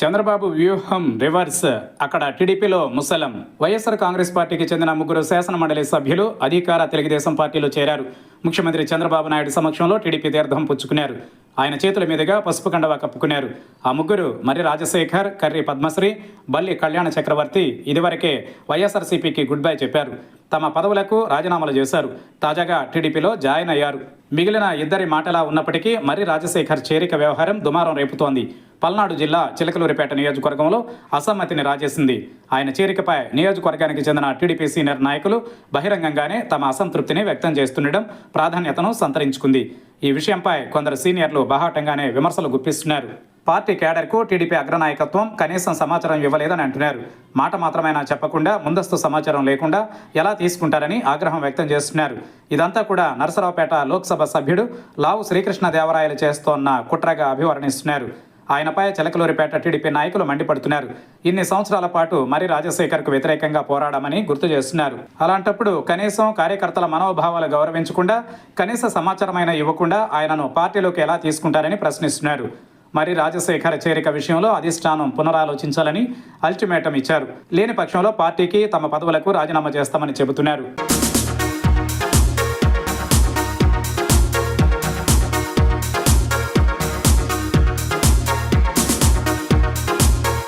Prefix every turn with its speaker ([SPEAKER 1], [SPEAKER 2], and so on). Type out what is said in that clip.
[SPEAKER 1] చంద్రబాబు వ్యూహం రివర్స్. అక్కడ టీడీపీలో ముసలం. వైఎస్ఆర్ కాంగ్రెస్ పార్టీకి చెందిన ముగ్గురు శాసన మండలి సభ్యులు అధికార తెలుగుదేశం పార్టీలో చేరారు. ముఖ్యమంత్రి చంద్రబాబు నాయుడు సమక్షంలో టీడీపీ తీర్థం పుచ్చుకున్నారు. ఆయన చేతుల మీదుగా పసుపు కండవా కప్పుకున్నారు. ఆ ముగ్గురు మరి రాజశేఖర్ కర్రి పద్మశ్రీ బల్లి కళ్యాణ చక్రవర్తి ఇదివరకే వైఎస్ఆర్సీపీకి గుడ్ బై చెప్పారు. తమ పదవులకు రాజీనామాలు చేశారు. తాజాగా టీడీపీలో జాయిన్ అయ్యారు. మిగిలిన ఇద్దరి మాటలా ఉన్నప్పటికీ మరి రాజశేఖర్ చేరిక వ్యవహారం దుమారం రేపుతోంది. పల్నాడు జిల్లా చిలకలూరిపేట నియోజకవర్గంలో అసమ్మతిని రాజేసింది. ఆయన చేరికపై నియోజకవర్గానికి చెందిన టీడీపీ సీనియర్ నాయకులు బహిరంగంగానే తమ అసంతృప్తిని వ్యక్తం చేస్తుండడం ప్రాధాన్యతను సంతరించుకుంది. ఈ విషయంపై కొందరు సీనియర్లు బహాటంగానే విమర్శలు గుప్పిస్తున్నారు. పార్టీ కేడర్కు టీడీపీ అగ్రనాయకత్వం కనీసం సమాచారం ఇవ్వలేదని అంటున్నారు. మాట మాత్రమైనా చెప్పకుండా ముందస్తు సమాచారం లేకుండా ఎలా తీసుకుంటారని ఆగ్రహం వ్యక్తం చేస్తున్నారు. ఇదంతా కూడా నరసరావుపేట లోక్సభ సభ్యుడు లావు శ్రీకృష్ణదేవరాయలు చేస్తోన్న కుట్రగా అభివర్ణిస్తున్నారు. ఆయనపై చిలకలూరిపేట టీడీపీ నాయకులు మండిపడుతున్నారు. ఇన్ని సంవత్సరాల పాటు మరి రాజశేఖర్కు వ్యతిరేకంగా పోరాడమని గుర్తు చేస్తున్నారు. అలాంటప్పుడు కనీసం కార్యకర్తల మనోభావాలు గౌరవించకుండా కనీస సమాచారమైన ఇవ్వకుండా ఆయనను పార్టీలోకి ఎలా తీసుకుంటారని ప్రశ్నిస్తున్నారు. మరి రాజశేఖర్ చేరిక విషయంలో అధిష్టానం పునరాలోచించాలని అల్టిమేటం ఇచ్చారు. లేని పక్షంలో పార్టీకి తమ పదవులకు రాజీనామా చేస్తామని చెబుతున్నారు.